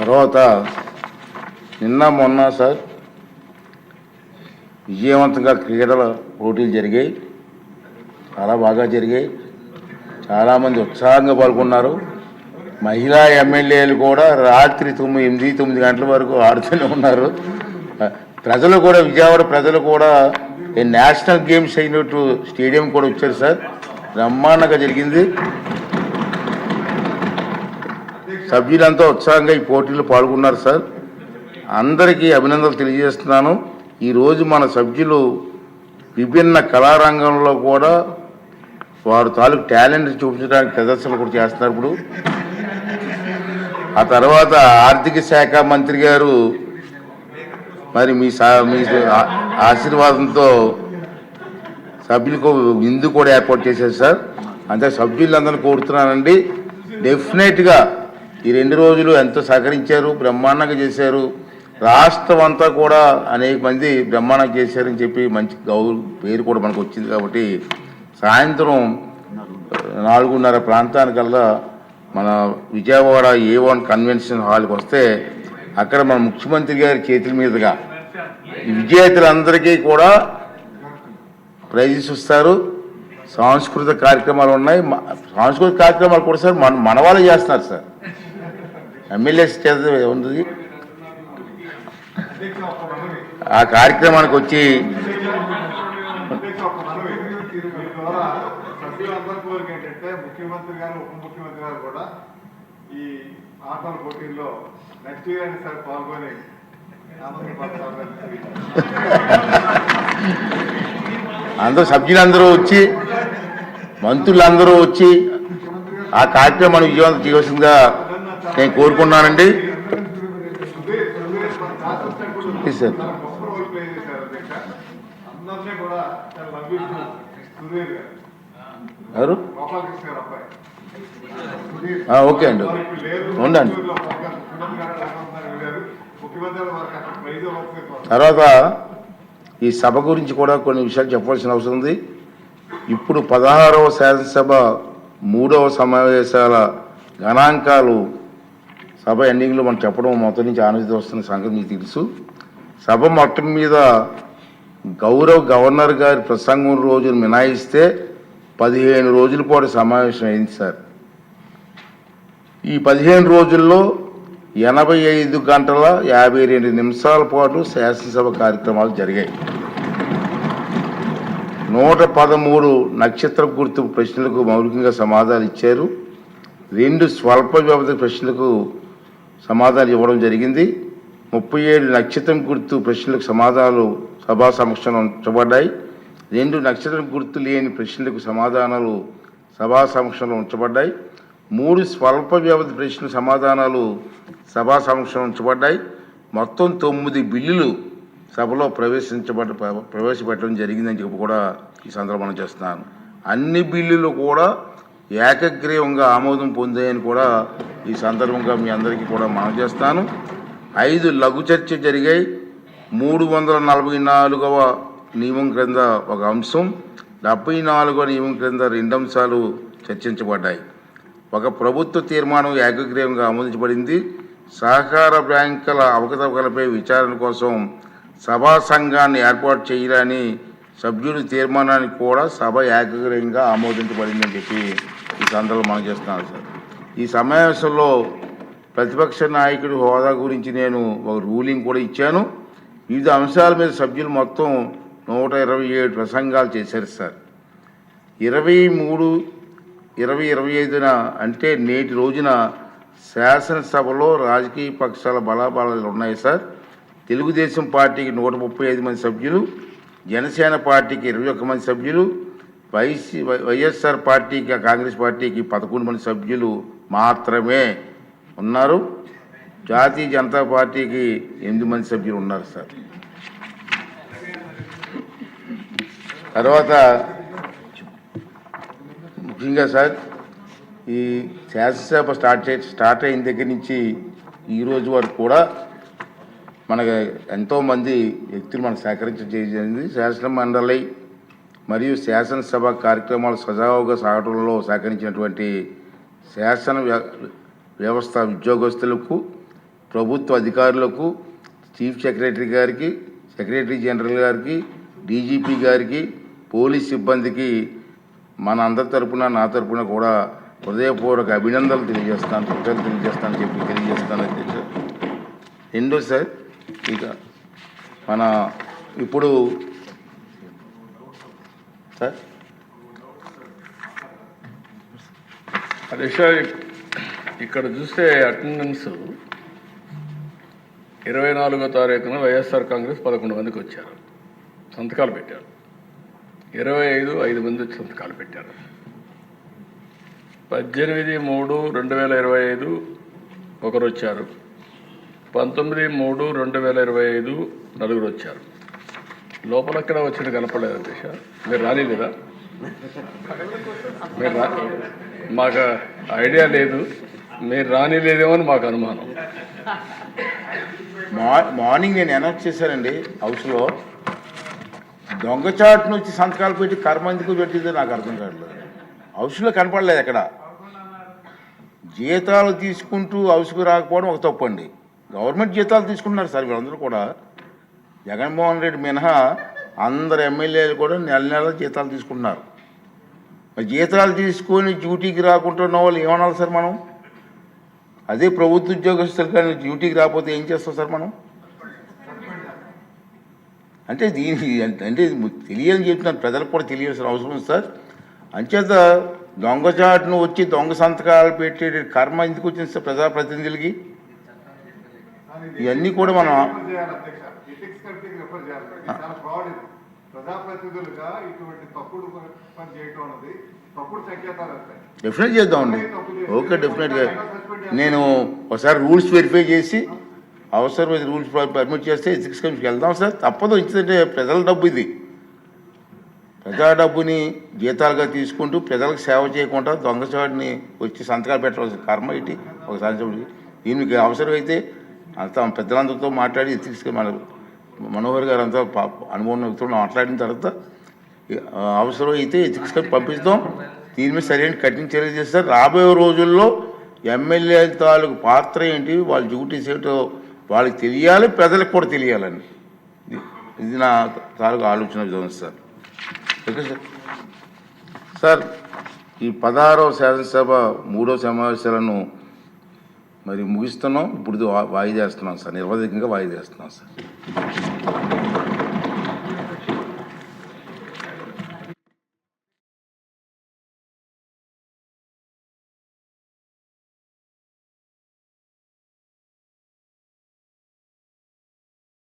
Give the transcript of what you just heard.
తర్వాత నిన్న మొన్న సార్ విజయవంతంగా క్రీడల పోటీలు జరిగాయి. చాలా బాగా జరిగాయి. చాలామంది ఉత్సాహంగా పాల్గొన్నారు. మహిళా ఎమ్మెల్యేలు కూడా రాత్రి తొమ్మిది ఎనిమిది తొమ్మిది గంటల వరకు ఆడుతూనే ఉన్నారు. ప్రజలు కూడా విజయవాడ ప్రజలు కూడా నేషనల్ గేమ్స్ అయినట్టు స్టేడియం కూడా వచ్చారు సార్. బ్రహ్మాండంగా జరిగింది. సభ్యులంతా ఉత్సాహంగా ఈ పోటీలో పాల్గొన్నారు సార్. అందరికీ అభినందనలు తెలియజేస్తున్నాను. ఈరోజు మన సభ్యులు విభిన్న కళారంగంలో కూడా వారు తాలూకు టాలెంట్ చూపించడానికి ప్రదర్శనలు కూడా చేస్తున్నారు ఇప్పుడు. ఆ తర్వాత ఆర్థిక శాఖ మంత్రి గారు మరి మీ మీ ఆశీర్వాదంతో సభ్యులకు విందు కూడా ఏర్పాటు చేశారు సార్. అంతే సభ్యులందరినీ కోరుతున్నానండి. డెఫినెట్గా ఈ రెండు రోజులు ఎంతో సహకరించారు బ్రహ్మాండంగా చేశారు. రాష్ట్రం అంతా కూడా అనేక మంది బ్రహ్మాండంగా చేశారని చెప్పి మంచి గౌరవ పేరు కూడా మనకు వచ్చింది కాబట్టి సాయంత్రం నాలుగున్నర ప్రాంతానికల్లా మన విజయవాడ ఏ వన్ కన్వెన్షన్ హాల్కి వస్తే అక్కడ మన ముఖ్యమంత్రి గారి చేతుల మీదుగా విజేతలందరికీ కూడా ప్రైజెస్ ఇస్తారు. సాంస్కృతిక కార్యక్రమాలు ఉన్నాయి. సాంస్కృతిక కార్యక్రమాలు కూడా సార్ మన మన వాళ్ళు చేస్తున్నారు సార్. ఎమ్మెల్యేస్ చేత ఉంది. ఆ కార్యక్రమానికి వచ్చి అధ్యక్ష, ఒక అందరూ వచ్చి ద్వారా ఏంటంటే ముఖ్యమంత్రి గారు ఉప ముఖ్యమంత్రి గారు కూడా ఈ ఆటల పోటీల్లో నెక్స్ట్ ఇయర్ పాల్గొని అందరూ సభ్యులందరూ వచ్చి మంత్రులందరూ వచ్చి ఆ కార్యక్రమాన్ని విజయవంతం చేయవలసిందిగా నేను కోరుకున్నానండి ఎవరు ఓకే అండి. ఉండండి. తర్వాత ఈ సభ గురించి కూడా కొన్ని విషయాలు చెప్పాల్సిన అవసరం ఉంది ఇప్పుడు పదహారవ శాసనసభ మూడవ సమావేశాల గణాంకాలు సభ ఎండింగ్లో మనం చెప్పడం మొత్తం నుంచి ఆనందిత వస్తున్న సంగతి మీకు తెలుసు. సభ మొత్తం మీద గౌరవ్ గవర్నర్ గారి ప్రసంగం రోజును మినాయిస్తే పదిహేను రోజుల పాటు సమావేశం అయింది సార్. ఈ పదిహేను రోజుల్లో ఎనభై ఐదు గంటల యాభై రెండు నిమిషాల పాటు శాసనసభ కార్యక్రమాలు జరిగాయి. నూట పదమూడు నక్షత్ర గుర్తు ప్రశ్నలకు మౌలికంగా సమాధానం ఇచ్చారు. రెండు స్వల్ప వ్యవధి ప్రశ్నలకు సమాధానాలు ఇవ్వడం జరిగింది. ముప్పై ఏడు నక్షత్రం గుర్తు ప్రశ్నలకు సమాధానాలు సభా సమక్షంలో ఉంచబడ్డాయి. రెండు నక్షత్రం గుర్తు లేని ప్రశ్నలకు సమాధానాలు సభా సమక్షంలో ఉంచబడ్డాయి. మూడు స్వల్ప వ్యవధి ప్రశ్న సమాధానాలు సభా సమక్షంలో ఉంచబడ్డాయి. మొత్తం తొమ్మిది బిల్లులు సభలో ప్రవేశించబడ్డ ప్రవేశపెట్టడం జరిగిందని చెప్పి కూడా ఈ సందర్భంగా చేస్తున్నాను. అన్ని బిల్లులు కూడా ఏకగ్రీవంగా ఆమోదం పొందాయని కూడా ఈ సందర్భంగా మీ అందరికీ కూడా మనం చేస్తాను. ఐదు లఘు చర్చ జరిగాయి. మూడు వందల నలభై నాలుగవ నియమం క్రింద ఒక అంశం డెబ్బై నాలుగవ నియమం క్రింద రెండు అంశాలు చర్చించబడ్డాయి. ఒక ప్రభుత్వ తీర్మానం ఏకగ్రీవంగా ఆమోదించబడింది. సహకార బ్యాంకుల అవకతవకలపై విచారణ కోసం సభా సంఘాన్ని ఏర్పాటు చేయాలని సభ్యుడి తీర్మానానికి కూడా సభ ఏకగ్రీవంగా ఆమోదించబడిందని చెప్పి ఈ సందర్భంలో మనం చేస్తున్నాను సార్. ఈ సమావేశంలో ప్రతిపక్ష నాయకుడి హోదా గురించి నేను ఒక రూలింగ్ కూడా ఇచ్చాను. వివిధ అంశాల మీద సభ్యులు మొత్తం నూట ఇరవై ఏడు ప్రసంగాలు చేశారు సార్. ఇరవై మూడు ఇరవై ఇరవై ఐదున అంటే నేటి రోజున శాసనసభలో రాజకీయ పక్షాల బలాబలాలు ఉన్నాయి సార్. తెలుగుదేశం పార్టీకి నూట ముప్పై ఐదు మంది సభ్యులు జనసేన పార్టీకి ఇరవై ఒక్క మంది సభ్యులు వైసీ వై- వైఎస్ఆర్ పార్టీకి కాంగ్రెస్ పార్టీకి పదకొండు మంది సభ్యులు మాత్రమే ఉన్నారు. జాతీయ జనతా పార్టీకి ఎనిమిది మంది సభ్యులు ఉన్నారు సార్. తర్వాత ముఖ్యంగా సార్ ఈ శాసనసభ స్టార్ట్ చే స్టార్ట్ అయిన దగ్గర నుంచి ఈరోజు వరకు కూడా మనకు ఎంతోమంది వ్యక్తులు మనకు సహకరించడం జరిగింది. శాసన మండలి మరియు శాసనసభ కార్యక్రమాలు సజావుగా సాగడంలో సహకరించినటువంటి శాసన వ్య- వ్యవస్థ ఉద్యోగస్తులకు ప్రభుత్వ అధికారులకు చీఫ్ సెక్రటరీ గారికి సెక్రటరీ జనరల్ గారికి డీజీపీ గారికి పోలీస్ సిబ్బందికి మన అందరి తరపున నా తరపున కూడా హృదయపూర్వక అభినందనలు తెలియజేస్తాను కృతజ్ఞతలు తెలియజేస్తాను చెప్పి తెలియజేస్తాను అధ్యక్ష రెండో సార్ ఇక మన ఇప్పుడు సార్ అధ్యక్ష ఇక్కడ చూస్తే అటెండెన్స్ ఇరవై నాలుగో తారీఖున వైఎస్ఆర్ కాంగ్రెస్ పదకొండు మందికి వచ్చారు. సంతకాలు పెట్టారు. ఇరవై ఐదు ఐదు మంది వచ్చి సంతకాలు పెట్టారు. పద్దెనిమిది మూడు రెండు వేల ఇరవై ఐదు ఒకరు వచ్చారు. పంతొమ్మిది మూడు రెండు వేల ఇరవై ఐదు నలుగురు వచ్చారు. లోపల ఎక్కడ వచ్చిన కనపడలేదు అధ్యక్ష మీరు రాలేదా మీరు మాకు ఐడియా లేదు. మీరు రానిలేదేమో అని మాకు అనుమానం. మా మార్నింగ్ నేను అనౌన్స్ చేశానండి హౌస్లో. దొంగచాటు నుంచి సంతకాలు పెట్టి కర్మ ఎందుకు పెట్టిందో నాకు అర్థం కావట్లేదు. హౌస్లో కనపడలేదు ఎక్కడ? జీతాలు తీసుకుంటూ హౌస్కు రాకపోవడం ఒక తప్పు అండి గవర్నమెంట్ జీతాలు తీసుకుంటున్నారు సార్ వీళ్ళందరూ కూడా. జగన్మోహన్ రెడ్డి మినహా అందరు ఎమ్మెల్యేలు కూడా నెల నెల జీతాలు తీసుకుంటున్నారు. జీతాలు తీసుకొని డ్యూటీకి రాకుండా ఉన్న వాళ్ళు ఏమనాలి సార్ మనం? అదే ప్రభుత్వ ఉద్యోగస్తులు కానీ డ్యూటీకి రాకపోతే ఏం చేస్తాం సార్ మనం? అంటే దీని అంటే తెలియని చెప్తున్నాను ప్రజలకు కూడా తెలియాల్సిన అవసరం ఉంది సార్. అంచేత దొంగచాటును వచ్చి దొంగ సంతకాలు పెట్టే కర్మ ఎందుకు వచ్చింది సార్ ప్రజాప్రతినిధులకి? ఇవన్నీ కూడా మనం ప్రజాప్రతినిధులుగా ఇటువంటి తప్పుడు పని చేయటం అన్నది తప్పుడు సంకేతాలు వస్తాయి. డెఫినెట్ చేద్దామండి ఓకే డెఫినెట్గా నేను ఒకసారి రూల్స్ వెరిఫై చేసి అవసరమైన రూల్స్ పర్మిట్ చేస్తే ఎథిక్స్ కమిషన్కి వెళ్దాం సార్. తప్పదు ఇచ్చిందంటే ప్రజల డబ్బు ఇది. ప్రజా డబ్బుని జీతాలుగా తీసుకుంటూ ప్రజలకు సేవ చేయకుండా దొంగచాటుని వచ్చి సంతకాలు పెట్టవలసిన కర్మ ఇటు ఒకసారి చెప్పండి. దీనికి అవసరమైతే అంతా పెద్దలందరితో మాట్లాడి ఎథిక్స్ మన మనోహర్ గారు అంతా పా- అనుభవం వ్యక్తులు మాట్లాడిన తర్వాత అవసరం అయితే ఎథిక్స్ పంపిస్తాం. దీని మీద సరైన కఠిన చర్య చేస్తారు. రాబోయే రోజుల్లో ఎమ్మెల్యే తాలూకు పాత్ర ఏంటి వాళ్ళ డ్యూటీస్ ఏంటో వాళ్ళకి తెలియాలి ప్రజలకు కూడా తెలియాలని ఇది- నా తాలూకు ఆలోచన విధానం సార్. Okay sir. సార్ ఈ పదహారవ శాసనసభ మూడో సమావేశాలను మరి ముగిస్తున్నాం. ఇప్పుడు వాయిదేస్తున్నాం సార్. నిర్వధికంగా వాయిదా వేస్తున్నాం సార్